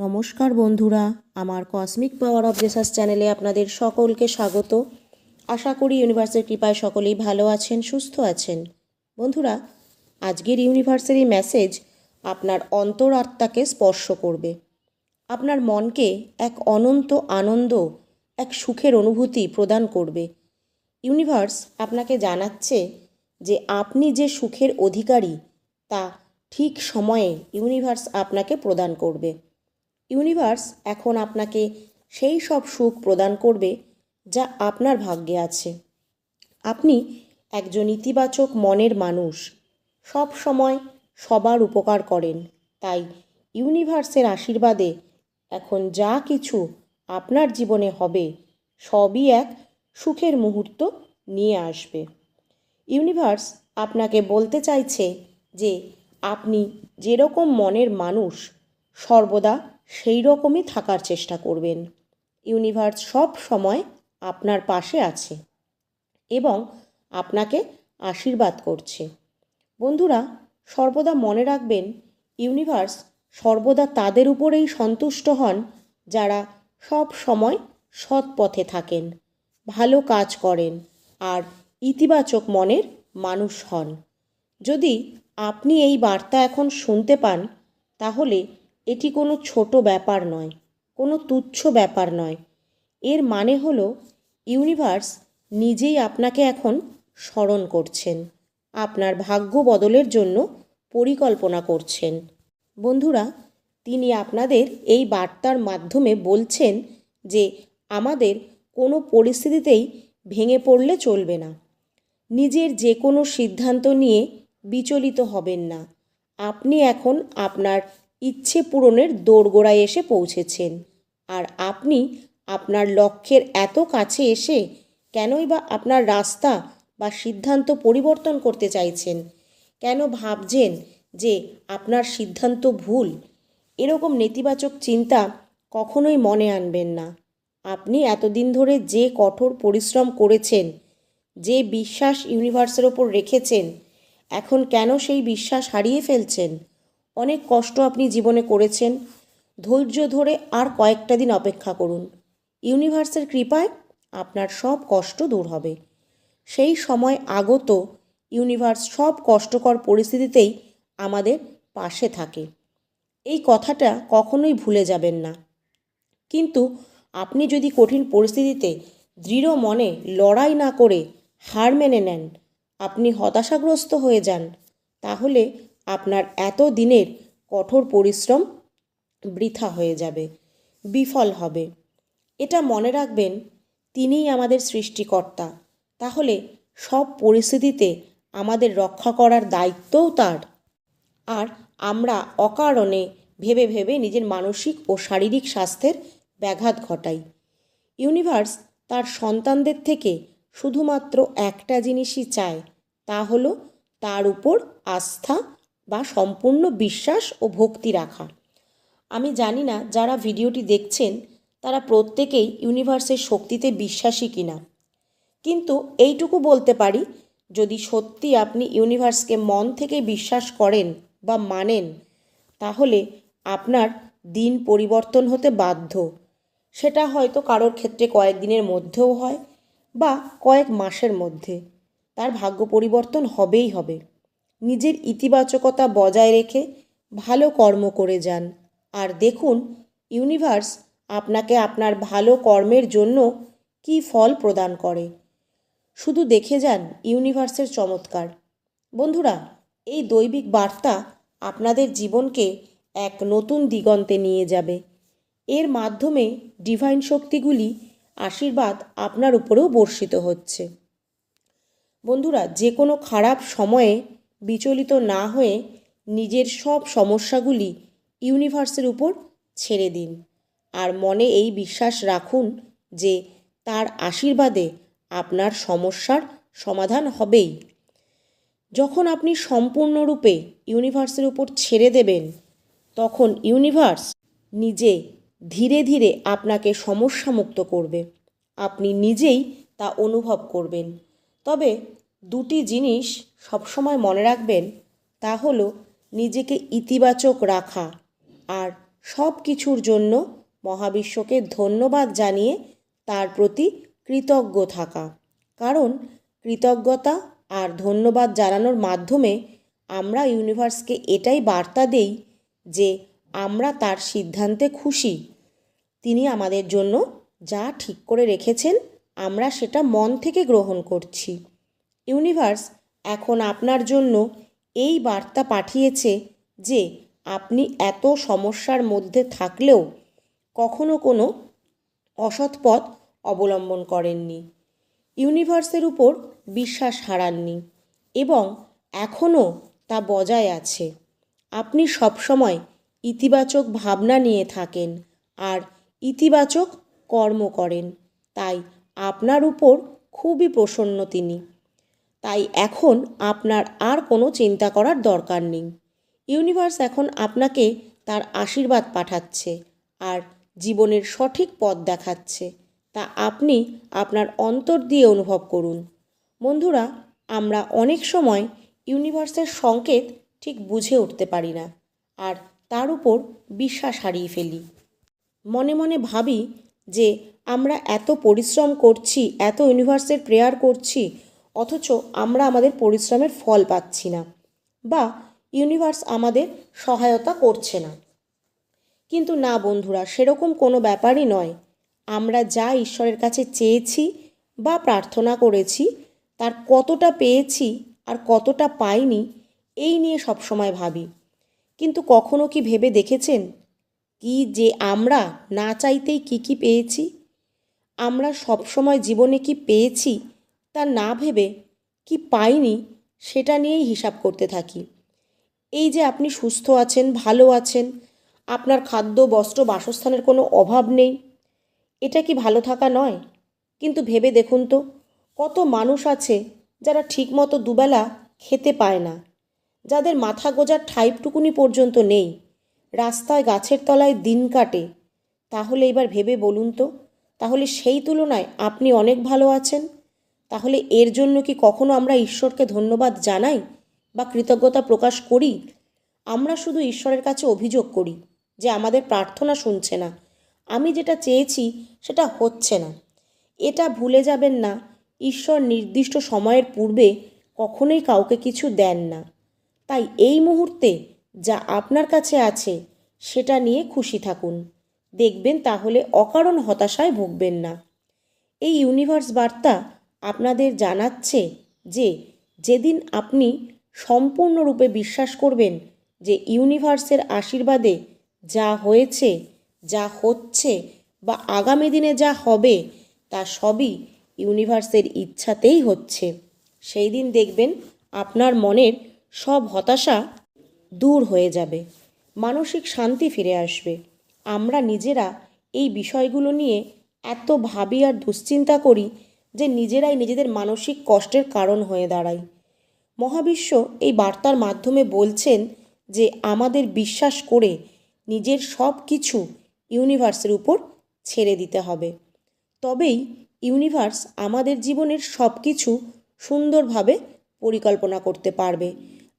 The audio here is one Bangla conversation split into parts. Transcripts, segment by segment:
নমস্কার বন্ধুরা, আমার কসমিক পাওয়ার অফ জেসাস চ্যানেলে আপনাদের সকলকে স্বাগত। আশা করি ইউনিভার্সের কৃপায় সকলেই ভালো আছেন, সুস্থ আছেন। বন্ধুরা, আজকের ইউনিভার্সের মেসেজ আপনার অন্তর আত্মাকে স্পর্শ করবে। আপনার মনকে এক অনন্ত আনন্দ, এক সুখের অনুভূতি প্রদান করবে। ইউনিভার্স আপনাকে জানাচ্ছে যে আপনি যে সুখের অধিকারী, তা ঠিক সময়ে ইউনিভার্স আপনাকে প্রদান করবে। ইউনিভার্স এখন আপনাকে সেই সব সুখ প্রদান করবে যা আপনার ভাগ্যে আছে। আপনি একজন ইতিবাচক মনের মানুষ। সব সময় সবার উপকার করেন। তাই ইউনিভার্সের আশীর্বাদে এখন যা কিছু আপনার জীবনে হবে, সবই এক সুখের মুহূর্ত নিয়ে আসবে। ইউনিভার্স আপনাকে বলতে চাইছে যে, আপনি যেরকম মনের মানুষ, সর্বদা সেই রকমই থাকার চেষ্টা করবেন। ইউনিভার্স সব সময় আপনার পাশে আছে এবং আপনাকে আশীর্বাদ করছে। বন্ধুরা, সর্বদা মনে রাখবেন, ইউনিভার্স সর্বদা তাদের উপরেই সন্তুষ্ট হন যারা সব সময় সৎ পথে থাকেন, ভালো কাজ করেন আর ইতিবাচক মনের মানুষ হন। যদি আপনি এই বার্তা এখন শুনতে পান, তাহলে এটি কোনো ছোট ব্যাপার নয়, কোনো তুচ্ছ ব্যাপার নয়। এর মানে হলো, ইউনিভার্স নিজেই আপনাকে এখন স্মরণ করছেন, আপনার ভাগ্য বদলের জন্য পরিকল্পনা করছেন। বন্ধুরা, তিনি আপনাদের এই বার্তার মাধ্যমে বলছেন যে, আমাদের কোনো পরিস্থিতিতেই ভেঙে পড়লে চলবে না। নিজের যে কোনো সিদ্ধান্ত নিয়ে বিচলিত হবেন না। আপনি এখন আপনার ইচ্ছে পূরণের দোরগোড়ায় এসে পৌঁছেছেন। আর আপনি আপনার লক্ষ্যের এত কাছে এসে কেনই বা আপনার রাস্তা বা সিদ্ধান্ত পরিবর্তন করতে চাইছেন? কেন ভাবছেন যে আপনার সিদ্ধান্ত ভুল? এরকম নেতিবাচক চিন্তা কখনোই মনে আনবেন না। আপনি এতদিন ধরে যে কঠোর পরিশ্রম করেছেন, যে বিশ্বাস ইউনিভার্সের ওপর রেখেছেন, এখন কেন সেই বিশ্বাস হারিয়ে ফেলছেন? অনেক কষ্ট আপনি জীবনে করেছেন, ধৈর্য ধরে আর কয়েকটা দিন অপেক্ষা করুন। ইউনিভার্সের কৃপায় আপনার সব কষ্ট দূর হবে। সেই সময় আগত ইউনিভার্স সব কষ্টকর পরিস্থিতিতেই আমাদের পাশে থাকে। এই কথাটা কখনোই ভুলে যাবেন না। কিন্তু আপনি যদি কঠিন পরিস্থিতিতে দৃঢ় মনে লড়াই না করে হার মেনে নেন, আপনি হতাশাগ্রস্ত হয়ে যান, তাহলে আপনার এত দিনের কঠোর পরিশ্রম বৃথা হয়ে যাবে, বিফল হবে। এটা মনে রাখবেন, তিনিই আমাদের সৃষ্টিকর্তা। তাহলে সব পরিস্থিতিতে আমাদের রক্ষা করার দায়িত্বও তার। আর আমরা অকারণে ভেবে ভেবে নিজের মানসিক ও শারীরিক স্বাস্থ্যের ব্যাঘাত ঘটাই। ইউনিভার্স তার সন্তানদের থেকে শুধুমাত্র একটা জিনিসই চায়, তা হলো তার উপর আস্থা বা সম্পূর্ণ বিশ্বাস ও ভক্তি রাখা। আমি জানি না যারা ভিডিওটি দেখছেন, তারা প্রত্যেকেই ইউনিভার্সের শক্তিতে বিশ্বাসী কিনা। কিন্তু এইটুকু বলতে পারি, যদি সত্যি আপনি ইউনিভার্সকে মন থেকে বিশ্বাস করেন বা মানেন, তাহলে আপনার দিন পরিবর্তন হতে বাধ্য। সেটা হয়তো কারোর ক্ষেত্রে কয়েকদিনের মধ্যেও হয় বা কয়েক মাসের মধ্যে। তার ভাগ্য পরিবর্তন হবেই হবে। নিজের ইতিবাচকতা বজায় রেখে ভালো কর্ম করে যান। আর দেখুন, ইউনিভার্স আপনাকে আপনার ভালো কর্মের জন্য কী ফল প্রদান করে। শুধু দেখে যান ইউনিভার্সের চমৎকার। বন্ধুরা, এই দৈবিক বার্তা আপনাদের জীবনকে এক নতুন দিগন্তে নিয়ে যাবে। এর মাধ্যমে ডিভাইন শক্তিগুলি আশীর্বাদ আপনার উপরেও বর্ষিত হচ্ছে। বন্ধুরা, যে কোনো খারাপ সময়ে বিচলিত না হয়ে নিজের সব সমস্যাগুলি ইউনিভার্সের উপর ছেড়ে দিন। আর মনে এই বিশ্বাস রাখুন যে তার আশীর্বাদে আপনার সমস্যার সমাধান হবেই। যখন আপনি সম্পূর্ণরূপে ইউনিভার্সের উপর ছেড়ে দেবেন, তখন ইউনিভার্স নিজে ধীরে ধীরে আপনাকে সমস্যামুক্ত করবে। আপনি নিজেই তা অনুভব করবেন। তবে দুটি জিনিস সবসময় মনে রাখবেন, তা হলো নিজেকে ইতিবাচক রাখা আর সব কিছুর জন্য মহাবিশ্বকে ধন্যবাদ জানিয়ে তার প্রতি কৃতজ্ঞ থাকা। কারণ কৃতজ্ঞতা আর ধন্যবাদ জানানোর মাধ্যমে আমরা ইউনিভার্সকে এটাই বার্তা দেই যে আমরা তার সিদ্ধান্তে খুশি। তিনি আমাদের জন্য যা ঠিক করে রেখেছেন, আমরা সেটা মন থেকে গ্রহণ করছি। ইউনিভার্স এখন আপনার জন্য এই বার্তা পাঠিয়েছে যে আপনি এত সমস্যার মধ্যে থাকলেও কখনো কোনো অসৎ পথ অবলম্বন করেননি। ইউনিভার্সের উপর বিশ্বাস হারাননি এবং এখনও তা বজায় আছে। আপনি সবসময় ইতিবাচক ভাবনা নিয়ে থাকেন আর ইতিবাচক কর্ম করেন। তাই আপনার উপর খুবই প্রসন্ন তিনি। তাই এখন আপনার আর কোনো চিন্তা করার দরকার নেই। ইউনিভার্স এখন আপনাকে তার আশীর্বাদ পাঠাচ্ছে আর জীবনের সঠিক পথ দেখাচ্ছে। তা আপনি আপনার অন্তর দিয়ে অনুভব করুন। বন্ধুরা, আমরা অনেক সময় ইউনিভার্সের সংকেত ঠিক বুঝে উঠতে পারি না আর তার উপর বিশ্বাস হারিয়ে ফেলি। মনে মনে ভাবি যে আমরা এত পরিশ্রম করছি, এত ইউনিভার্সের প্রেয়ার করছি অথচ আমরা আমাদের পরিশ্রমের ফল পাচ্ছি না বা ইউনিভার্স আমাদের সহায়তা করছে না। কিন্তু না বন্ধুরা, সেরকম কোনো ব্যাপারই নয়। আমরা যা ঈশ্বরের কাছে চেয়েছি বা প্রার্থনা করেছি, তার কতটা পেয়েছি আর কতটা পাইনি, এই নিয়ে সবসময় ভাবি। কিন্তু কখনো কি ভেবে দেখেছেন? কি যে আমরা না চাইতেই কি কি পেয়েছি? আমরা সবসময় জীবনে কি পেয়েছি তা না ভেবে কি পাইনি সেটা নিয়েই হিসাব করতে থাকি। এই যে আপনি সুস্থ আছেন, ভালো আছেন, আপনার খাদ্য, বস্ত্র, বাসস্থানের কোনো অভাব নেই, এটা কি ভালো থাকা নয়? কিন্তু ভেবে দেখুন তো, কত মানুষ আছে যারা ঠিকমতো দুবেলা খেতে পায় না, যাদের মাথা গোজার ঠাইপটুকুনি পর্যন্ত নেই, রাস্তায় গাছের তলায় দিন কাটে। তাহলে এবার ভেবে বলুন তো, তাহলে সেই তুলনায় আপনি অনেক ভালো আছেন? তাহলে এর জন্য কি কখনো আমরা ঈশ্বরকে ধন্যবাদ জানাই বা কৃতজ্ঞতা প্রকাশ করি? আমরা শুধু ঈশ্বরের কাছে অভিযোগ করি যে আমাদের প্রার্থনা শুনছে না। আমি যেটা চেয়েছি সেটা হচ্ছে না। এটা ভুলে যাবেন না, ঈশ্বর নির্দিষ্ট সময়ের পূর্বে কখনোই কাউকে কিছু দেন না। তাই এই মুহূর্তে যা আপনার কাছে আছে সেটা নিয়ে খুশি থাকুন। দেখবেন তাহলে অকারণ হতাশায় ভুগবেন না। এই ইউনিভার্স বার্তা আপনাদের জানাচ্ছে যে, যেদিন আপনি সম্পূর্ণরূপে বিশ্বাস করবেন যে ইউনিভার্সের আশীর্বাদে যা হয়েছে, যা হচ্ছে বা আগামী দিনে যা হবে, তা সবই ইউনিভার্সের ইচ্ছাতেই হচ্ছে। সেই দিন দেখবেন আপনার মনের সব হতাশা দূর হয়ে যাবে, মানসিক শান্তি ফিরে আসবে। আমরা নিজেরা এই বিষয়গুলো নিয়ে এত ভাবি আর দুশ্চিন্তা করি যে নিজেরাই নিজেদের মানসিক কষ্টের কারণ হয়ে দাঁড়াই মহাবিশ্ব এই বার্তার মাধ্যমে বলছেন যে, আমাদের বিশ্বাস করে নিজের সব কিছু ইউনিভার্সের উপর ছেড়ে দিতে হবে। তবেই ইউনিভার্স আমাদের জীবনের সব কিছু সুন্দরভাবে পরিকল্পনা করতে পারবে।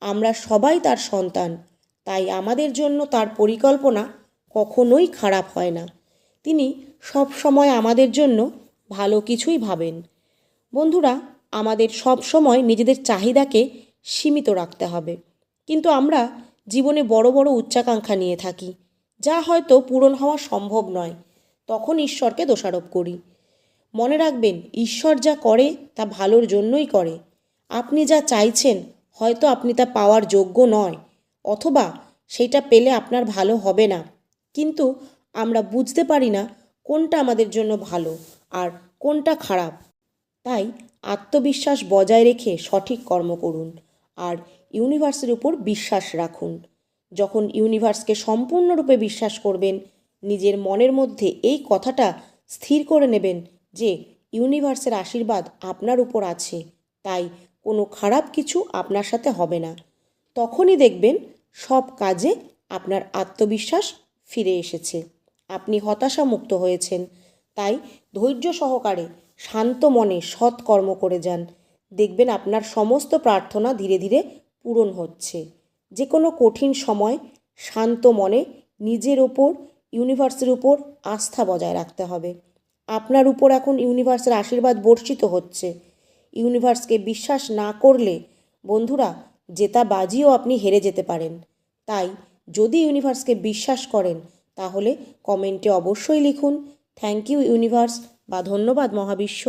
আমরা সবাই তার সন্তান, তাই আমাদের জন্য তার পরিকল্পনা কখনোই খারাপ হয় না। তিনি সব সময় আমাদের জন্য ভালো কিছুই ভাবেন। বন্ধুরা, আমাদের সব সময় নিজেদের চাহিদাকে সীমিত রাখতে হবে। কিন্তু আমরা জীবনে বড় বড় উচ্চাকাঙ্ক্ষা নিয়ে থাকি, যা হয়তো পূরণ হওয়া সম্ভব নয়, তখন ঈশ্বরকে দোষারোপ করি। মনে রাখবেন, ঈশ্বর যা করে, তা ভালোর জন্যই করে। আপনি যা চাইছেন, হয়তো আপনি তা পাওয়ার যোগ্য নয়, অথবা সেটা পেলে আপনার ভালো হবে না। কিন্তু আমরা বুঝতে পারি না কোনটা আমাদের জন্য ভালো। আর কোনটা খারাপ? তাই আত্মবিশ্বাস বজায় রেখে সঠিক কর্ম করুন আর ইউনিভার্সের উপর বিশ্বাস রাখুন। যখন ইউনিভার্সকে সম্পূর্ণরূপে বিশ্বাস করবেন, নিজের মনের মধ্যে এই কথাটা স্থির করে নেবেন যে ইউনিভার্সের আশীর্বাদ আপনার উপর আছে, তাই কোনো খারাপ কিছু আপনার সাথে হবে না। তখনই দেখবেন সব কাজে আপনার আত্মবিশ্বাস ফিরে এসেছে। আপনি হতাশামুক্ত হয়েছেন। তাই ধৈর্য সহকারে শান্ত মনে সৎ কর্ম করে যান। দেখবেন আপনার সমস্ত প্রার্থনা ধীরে ধীরে পূরণ হচ্ছে। যে কোনো কঠিন সময় শান্ত মনে নিজের ওপর, ইউনিভার্সের উপর আস্থা বজায় রাখতে হবে। আপনার উপর এখন ইউনিভার্সের আশীর্বাদ বর্ষিত হচ্ছে। ইউনিভার্সকে বিশ্বাস না করলে বন্ধুরা জেতা বাজিও আপনি হেরে যেতে পারেন। তাই যদি ইউনিভার্সকে বিশ্বাস করেন, তাহলে কমেন্টে অবশ্যই লিখুন থ্যাংক ইউ ইউনিভার্স বা ধন্যবাদ মহাবিশ্ব।